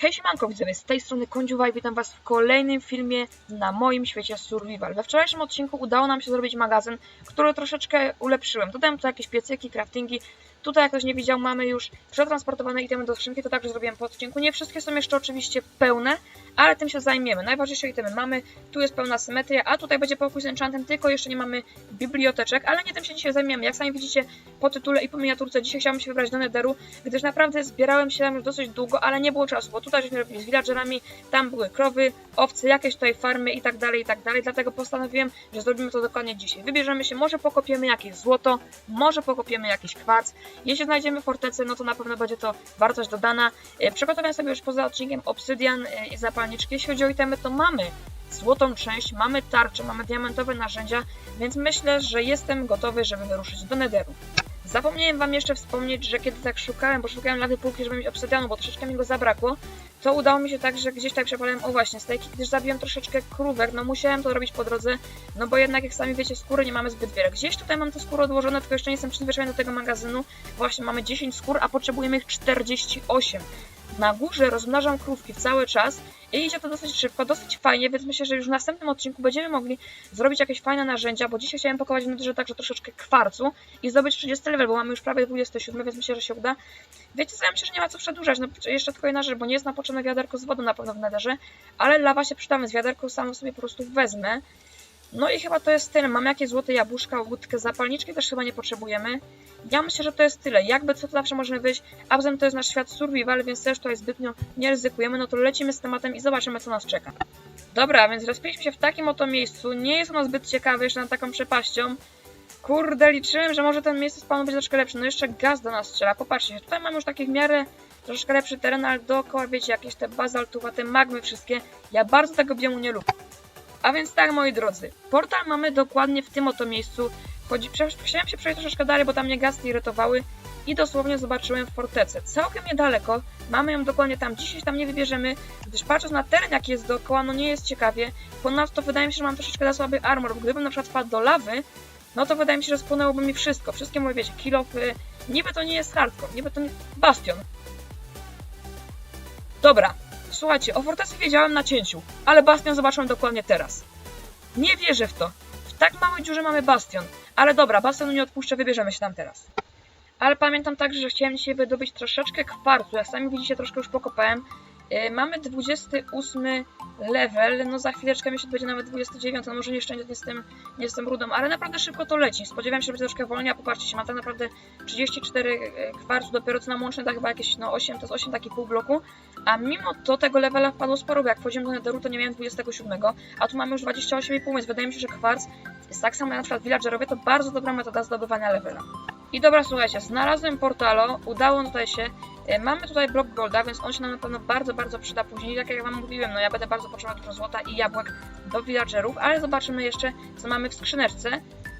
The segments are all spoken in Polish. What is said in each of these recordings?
Hej siemanko widzowie, z tej strony Kądziuwa i witam was w kolejnym filmie na moim świecie Survival. We wczorajszym odcinku udało nam się zrobić magazyn, który troszeczkę ulepszyłem. Dodałem tu jakieś piecyki, craftingi. Tutaj jak ktoś nie widział, mamy już przetransportowane itemy do skrzynki, to także zrobiłem po odcinku. Nie wszystkie są jeszcze oczywiście pełne, ale tym się zajmiemy. Najważniejsze itemy mamy, tu jest pełna symetria, a tutaj będzie pokój z enchantem, tylko jeszcze nie mamy biblioteczek, ale nie tym się dzisiaj zajmiemy. Jak sami widzicie po tytule i po miniaturce, dzisiaj chciałbym się wybrać do Netheru, gdyż naprawdę zbierałem się tam już dosyć długo, ale nie było czasu, bo tutaj żeśmy robili z villagerami, tam były krowy, owce, jakieś tutaj farmy i tak dalej, i tak dalej, dlatego postanowiłem, że zrobimy to dokładnie dzisiaj. Wybierzemy się, może pokopiemy jakieś złoto, może pokopiemy jakiś kwarc. Jeśli znajdziemy fortecę, no to na pewno będzie to wartość dodana. E, Przygotowałem sobie już poza odcinkiem obsydian e, i zapalniczki. Jeśli chodzi o itemy, to mamy złotą część, mamy tarczę, mamy diamentowe narzędzia, więc myślę, że jestem gotowy, żeby wyruszyć do Netheru. Zapomniałem wam jeszcze wspomnieć, że kiedy tak szukałem, bo szukałem lawy półki, żeby mieć obsydianu, bo troszeczkę mi go zabrakło, to udało mi się tak, że gdzieś tak przepalałem, o właśnie, stejki, gdyż zabiłem troszeczkę krówek, no musiałem to robić po drodze, no bo jednak jak sami wiecie, skóry nie mamy zbyt wiele. Gdzieś tutaj mam te skóry odłożone, tylko jeszcze nie jestem przyzwyczajony do tego magazynu. Właśnie mamy 10 skór, a potrzebujemy ich 48. Na górze rozmnażam krówki cały czas i idzie to dosyć szybko, dosyć fajnie, więc myślę, że już w następnym odcinku będziemy mogli zrobić jakieś fajne narzędzia, bo dzisiaj chciałem pakować w nederze także troszeczkę kwarcu i zdobyć 30 level, bo mamy już prawie 27, więc myślę, że się uda. Wiecie co, ja myślę, że nie ma co przedłużać, no jeszcze tylko jedna rzecz, bo nie jest napoczone wiaderko z wodą na pewno w nederze, ale lawa się przyda, więc wiaderko samo sobie po prostu wezmę. No i chyba to jest tyle. Mamy jakieś złote jabłuszka, łódkę, zapalniczki też chyba nie potrzebujemy. Ja myślę, że to jest tyle. Jakby co to zawsze możemy wyjść. A poza tym to jest nasz świat survival, więc też tutaj zbytnio nie ryzykujemy. No to lecimy z tematem i zobaczymy, co nas czeka. Dobra, więc rozpiliśmy się w takim oto miejscu. Nie jest ono zbyt ciekawe jeszcze nad taką przepaścią. Kurde, liczyłem, że może ten miejsce spawnu będzie troszkę lepszy. No jeszcze gaz do nas strzela. Popatrzcie, tutaj mamy już taki w miarę troszkę lepszy teren, ale dookoła, wiecie, jakieś te bazaltowate magmy wszystkie. Ja bardzo tego biomu nie lubię. A więc tak, moi drodzy, portal mamy dokładnie w tym oto miejscu. Chodzi, chciałem się przejść troszeczkę dalej, bo tam mnie gasty irytowały i dosłownie zobaczyłem fortecę. Całkiem niedaleko, mamy ją dokładnie tam. Dzisiaj tam nie wybierzemy, gdyż patrząc na teren, jaki jest dookoła, no nie jest ciekawie. Ponadto wydaje mi się, że mam troszeczkę za słaby armor, gdybym na przykład wpadł do lawy, no to wydaje mi się, że spłynęłoby mi wszystko. Wszystkie moje, wiecie, kilofy. Niby to nie jest hardcore, niby to nie... Bastion. Dobra, Słuchajcie, o fortecy wiedziałem na cięciu, ale bastion zobaczyłem dokładnie teraz. Nie wierzę w to. W tak małej dziurze mamy bastion. Ale dobra, bastionu nie odpuszczę, wybierzemy się tam teraz. Ale pamiętam także, że chciałem dzisiaj wydobyć troszeczkę kwarcu. Jak sami widzicie, troszkę już pokopałem. Yy, mamy 28 level, no za chwileczkę myślę, że będzie nawet 29, no może jeszcze nie tym, nie tym rudą, ale naprawdę szybko to leci. Spodziewałem się, że będzie troszkę wolniej, a popatrzcie się, mam tak naprawdę 34 kwarcu, dopiero co nam łącznie da chyba jakieś no 8, to jest 8 taki pół bloku, a mimo to tego levela wpadło sporo, bo jak wchodziłem do Netheru, to nie miałem 27, a tu mamy już 28,5, więc wydaje mi się, że kwarc jest tak samo jak na przykład villagerowie, to bardzo dobra metoda zdobywania levela. I dobra, słuchajcie, znalazłem portalo, udało tutaj się. E, Mamy tutaj blok golda, więc on się nam na pewno bardzo, bardzo przyda później. Tak jak wam mówiłem, no ja będę bardzo potrzebował dużo złota i jabłek do villagerów, ale zobaczymy jeszcze, co mamy w skrzyneczce.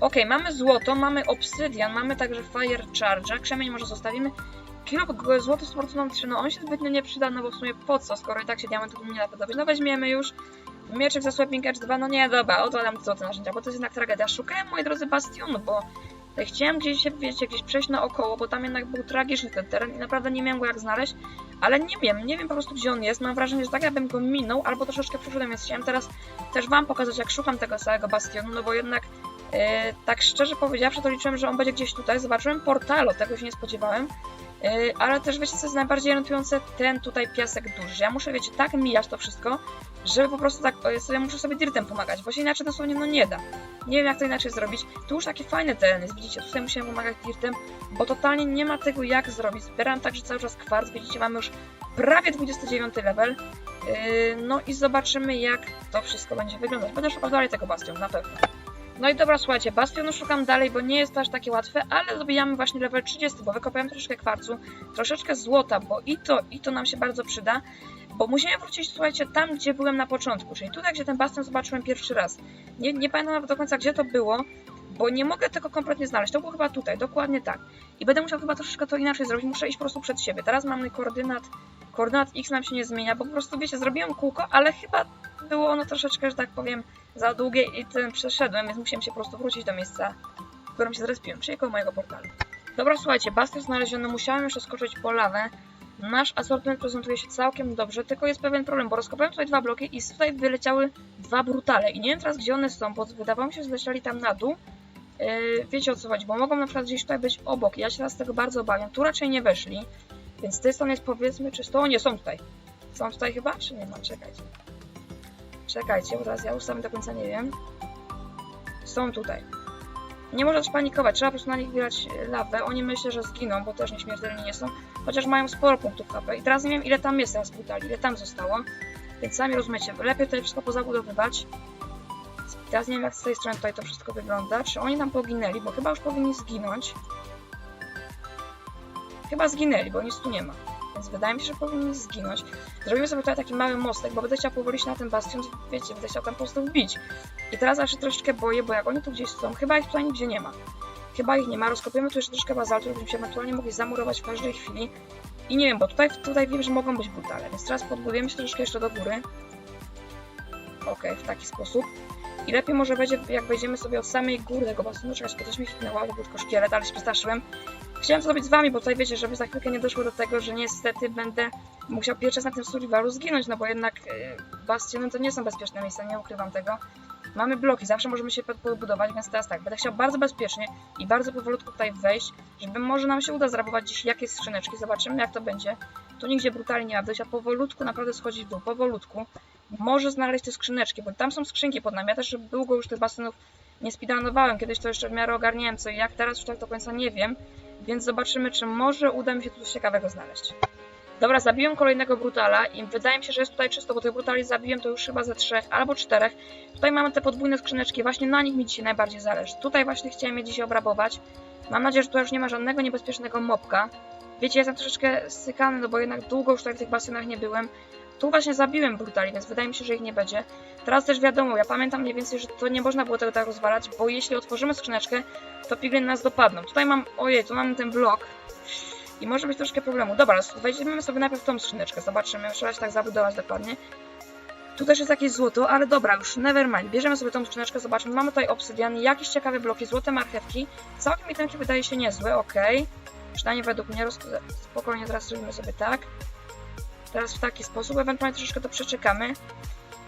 Ok, mamy złoto, mamy obsydian, mamy także fire charge, krzemień może zostawimy. Kilo złoto z fortuną 3, no on się zbytnio nie przyda, no bo w sumie po co, skoro i tak się diamentów nie da wydobyć. No weźmiemy już. Mieczyk za Sweeping Edge 2, no nie, dobra, odwalam złote narzędzia, bo to jest jednak tragedia. Szukałem, moi drodzy, bastionu, bo Chciałem gdzieś się, wiecie, gdzieś przejść naokoło, bo tam jednak był tragiczny ten teren i naprawdę nie miałem go jak znaleźć, ale nie wiem, nie wiem po prostu gdzie on jest, mam wrażenie, że tak jakbym go minął, albo troszeczkę przeszedłem, więc chciałem teraz też wam pokazać jak szukam tego całego bastionu, no bo jednak tak szczerze powiedziawszy to liczyłem, że on będzie gdzieś tutaj, zobaczyłem portalo, tego się nie spodziewałem, yy, ale też wiecie co jest najbardziej orientujące, ten tutaj piasek duży, ja muszę, wiecie, tak mijać to wszystko, żeby po prostu tak, ja muszę sobie dirtem pomagać, bo się inaczej dosłownie no nie da. Nie wiem jak to inaczej zrobić. Tu już taki fajny teren jest, widzicie, tutaj musiałem pomagać dirtem, bo totalnie nie ma tego jak zrobić. Zbieram także cały czas kwarc, widzicie, mamy już prawie 29 level. Yy, no i zobaczymy jak to wszystko będzie wyglądać. Będę szukał dalej tego bastionu, na pewno. No i dobra, słuchajcie, bastionu szukam dalej, bo nie jest to aż takie łatwe, ale dobijamy właśnie level 30, bo wykopałem troszeczkę kwarcu, troszeczkę złota, bo i to, i to nam się bardzo przyda. Bo musiałem wrócić, słuchajcie, tam, gdzie byłem na początku, czyli tutaj, gdzie ten bastion zobaczyłem pierwszy raz. Nie, nie pamiętam nawet do końca, gdzie to było, bo nie mogę tego kompletnie znaleźć. To było chyba tutaj, dokładnie tak. I będę musiał chyba troszeczkę to inaczej zrobić, muszę iść po prostu przed siebie. Teraz mamy koordynat, koordynat X nam się nie zmienia, bo po prostu, wiecie, zrobiłem kółko, ale chyba było ono troszeczkę, że tak powiem, za długie i tym przeszedłem, więc musiałem się po prostu wrócić do miejsca, w którym się zrespiłem, czyli koło mojego portalu. Dobra, słuchajcie, bastion znaleziono, musiałem jeszcze skoczyć po lawę, Nasz asortyment prezentuje się całkiem dobrze, tylko jest pewien problem, bo rozkopałem tutaj dwa bloki i tutaj wyleciały dwa brutale. I nie wiem teraz, gdzie one są, bo wydawało mi się, że zleciali tam na dół. Yy, wiecie o co chodzi, bo mogą na przykład gdzieś tutaj być obok. Ja się teraz tego bardzo obawiam. Tu raczej nie weszli, więc z tej strony jest powiedzmy czysto. O nie, są tutaj. Są tutaj chyba, czy nie ma? Czekajcie. Czekajcie, bo teraz ja już sam do końca nie wiem. Są tutaj. Nie można też panikować, trzeba po prostu na nich wylać e, lawę. Oni myślę, że zginą, bo też nieśmiertelni nie są. Chociaż mają sporo punktów HP. I teraz nie wiem, ile tam jest teraz brutali, ile tam zostało. Więc sami rozumiecie, lepiej tutaj wszystko pozabudowywać. Teraz nie wiem, jak z tej strony tutaj to wszystko wygląda. Czy oni tam poginęli, bo chyba już powinni zginąć. Chyba zginęli, bo nic tu nie ma. Więc wydaje mi się, że powinni zginąć. Zrobimy sobie tutaj taki mały mostek, bo będę chciał powoli się na ten bastion, wiecie, będę chciał tam po prostu wbić. I teraz ja się troszeczkę boję, bo jak oni tu gdzieś są, chyba ich tutaj nigdzie nie ma. Chyba ich nie ma, rozkopiemy tu jeszcze troszkę bazaltu, żebyśmy się ewentualnie mogli zamurować w każdej chwili. I nie wiem, bo tutaj, tutaj wiem, że mogą być brutale, więc teraz podbudujemy się troszkę jeszcze do góry. Okej, w taki sposób. I lepiej może będzie, jak wejdziemy sobie od samej góry tego basenu, czekać, bo coś mi hitnęło, bo był tylko szkielet, ale się przestraszyłem. Chciałem to zrobić z wami, bo tutaj wiecie, żeby za chwilkę nie doszło do tego, że niestety będę musiał raz na tym survivalu zginąć, no bo jednak yy, bastiony to nie są bezpieczne miejsca, nie ukrywam tego. Mamy bloki, zawsze możemy się podbudować, więc teraz tak, będę chciał bardzo bezpiecznie i bardzo powolutku tutaj wejść, żeby może nam się uda zrabować gdzieś jakieś skrzyneczki, zobaczymy jak to będzie. Tu nigdzie brutalnie nie ma wejść, a powolutku naprawdę schodzić w dół, powolutku. Może znaleźć te skrzyneczki, bo tam są skrzynki pod nami, ja też długo już tych basenów nie speedrunowałem, kiedyś to jeszcze w miarę ogarniałem co i jak, teraz już tak do końca nie wiem, więc zobaczymy, czy może uda mi się tu coś ciekawego znaleźć. Dobra, zabiłem kolejnego brutala i wydaje mi się, że jest tutaj czysto, bo tych brutali zabiłem to już chyba ze trzech albo czterech. Tutaj mamy te podwójne skrzyneczki, właśnie na nich mi dzisiaj najbardziej zależy. Tutaj właśnie chciałem je dzisiaj obrabować. Mam nadzieję, że tutaj już nie ma żadnego niebezpiecznego mobka. Wiecie, jestem troszeczkę stykany, no bo jednak długo już tutaj w tych bastionach nie byłem. Tu właśnie zabiłem brutali, więc wydaje mi się, że ich nie będzie. Teraz też wiadomo, ja pamiętam mniej więcej, że to nie można było tego tak rozwalać, bo jeśli otworzymy skrzyneczkę, to piglin nas dopadną. Tutaj mam, ojej, tu mamy ten blok. I może być troszkę problemu. Dobra, weźmiemy sobie najpierw tą skrzyneczkę, zobaczymy, trzeba się tak zabudować dokładnie. Tu też jest jakieś złoto, ale dobra, już nevermind. Bierzemy sobie tą skrzyneczkę, zobaczymy. Mamy tutaj obsydian, jakieś ciekawe bloki, złote marchewki. Całkiem mi tenki wydaje się niezłe, ok. Przynajmniej według mnie, roz... spokojnie teraz zrobimy sobie tak. Teraz w taki sposób, ewentualnie troszeczkę to przeczekamy.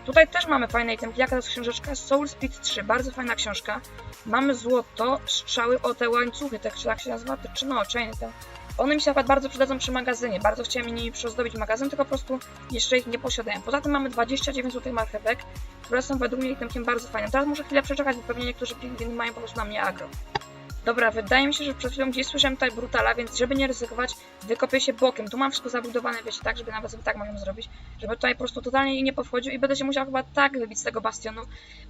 Tutaj też mamy fajne itemki, jaka to jest książeczka? Soul Speed 3, bardzo fajna książka. Mamy złoto, strzały, o te łańcuchy, te, czy jak się nazywa, czy no, chain, te. One mi się akurat bardzo przydadzą przy magazynie. Bardzo chciałem nimi przyozdobić magazyn, tylko po prostu jeszcze ich nie posiadałem. Poza tym mamy 29 złotych marchewek, które są według mnie itemkiem bardzo fajnym. Teraz muszę chwilę przeczekać, bo pewnie niektórzy pingwiny mają po prostu na mnie agro. Dobra, wydaje mi się, że przed chwilą gdzieś słyszałem tutaj brutala, więc żeby nie ryzykować, wykopię się bokiem. Tu mam wszystko zabudowane, wiecie, tak, żeby nawet sobie tak możemy zrobić, żeby tutaj po prostu totalnie nie powchodził i będę się musiał chyba tak wybić z tego bastionu,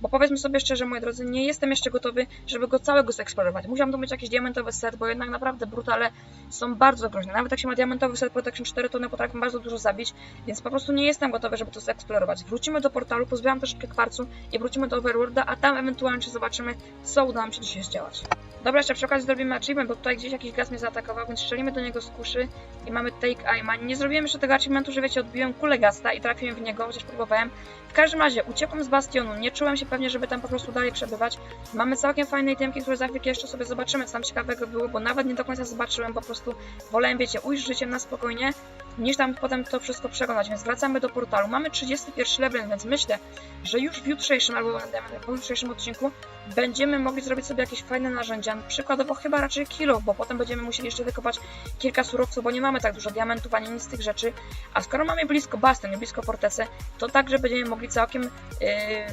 bo powiedzmy sobie szczerze, moi drodzy, nie jestem jeszcze gotowy, żeby go całego zeksplorować. Musiałam to mieć jakiś diamentowy set, bo jednak naprawdę brutale są bardzo groźne. Nawet jak się ma diamentowy set Protection 4, to one potrafią bardzo dużo zabić, więc po prostu nie jestem gotowy, żeby to zeksplorować. Wrócimy do portalu, pozbieram troszeczkę kwarcu i wrócimy do Overworlda, a tam ewentualnie zobaczymy, co uda nam się dzisiaj zdziałać. Dobra, jeszcze przy okazji zrobimy achievement, bo tutaj gdzieś jakiś gaz mnie zaatakował, więc strzelimy do niego z kuszy i mamy take aima. Nie zrobiłem jeszcze tego achievementu, że wiecie, odbiłem kulę gasta i trafiłem w niego, chociaż próbowałem. W każdym razie, uciekłem z bastionu, nie czułem się pewnie, żeby tam po prostu dalej przebywać. Mamy całkiem fajne itemki, które za chwilkę jeszcze sobie zobaczymy, co tam ciekawego było, bo nawet nie do końca zobaczyłem, po prostu wolałem, wiecie, ujść życiem na spokojnie, niż tam potem to wszystko przekonać, więc wracamy do portalu. Mamy 31 level, więc myślę, że już w jutrzejszym albo w jutrzejszym odcinku będziemy mogli zrobić sobie jakieś fajne narzędzia, przykładowo chyba raczej kilo, bo potem będziemy musieli jeszcze wykopać kilka surowców, bo nie mamy tak dużo diamentów ani nic z tych rzeczy, a skoro mamy blisko bastion i blisko fortecę, to także będziemy mogli całkiem yy,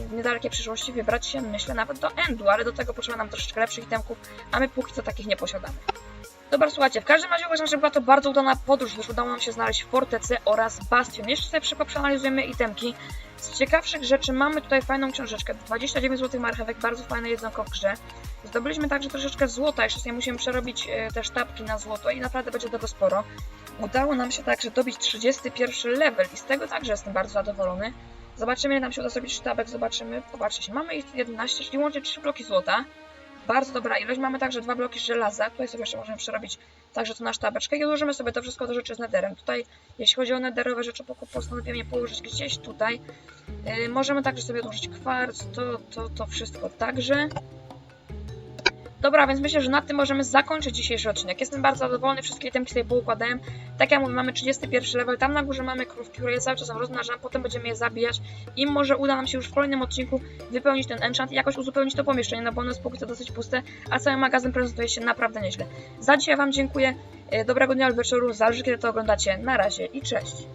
w niedalekiej przyszłości wybrać się, myślę, nawet do endu, ale do tego potrzeba nam troszeczkę lepszych itemków, a my póki co takich nie posiadamy. Dobra, słuchajcie, w każdym razie uważam, że była to bardzo udana podróż, gdyż udało nam się znaleźć fortecę oraz bastion. Jeszcze sobie szybko przeanalizujemy itemki. Z ciekawszych rzeczy mamy tutaj fajną książeczkę, 29 zł marchewek, bardzo fajne jedzonko w grze. Zdobyliśmy także troszeczkę złota, jeszcze sobie musimy przerobić e, te sztabki na złoto i naprawdę będzie tego sporo. Udało nam się także dobić 31 level i z tego także jestem bardzo zadowolony. Zobaczymy, jak nam się uda zrobić sztabek, zobaczymy. Popatrzcie, mamy ich 11, czyli łącznie 3 bloki złota. Bardzo dobra ilość. Mamy także dwa bloki żelaza. Tutaj sobie jeszcze możemy przerobić także tu na sztabeczkę i ułożymy sobie to wszystko do rzeczy z netherem. Tutaj, jeśli chodzi o nederowe rzeczy, postanowiłem je położyć gdzieś tutaj. Yy, możemy także sobie odłożyć kwarc, to, to, to wszystko także. Dobra, więc myślę, że na tym możemy zakończyć dzisiejszy odcinek. Jestem bardzo zadowolony, wszystkie itemki sobie poukładałem. Tak jak mówię, mamy 31 level, tam na górze mamy krówki, które je cały czas rozmnażam, potem będziemy je zabijać i może uda nam się już w kolejnym odcinku wypełnić ten enchant i jakoś uzupełnić to pomieszczenie, no bo ono jest póki dosyć puste, a cały magazyn prezentuje się naprawdę nieźle. Za dzisiaj Wam dziękuję, e, dobrego dnia lub wieczoru, zależy kiedy to oglądacie, na razie i cześć!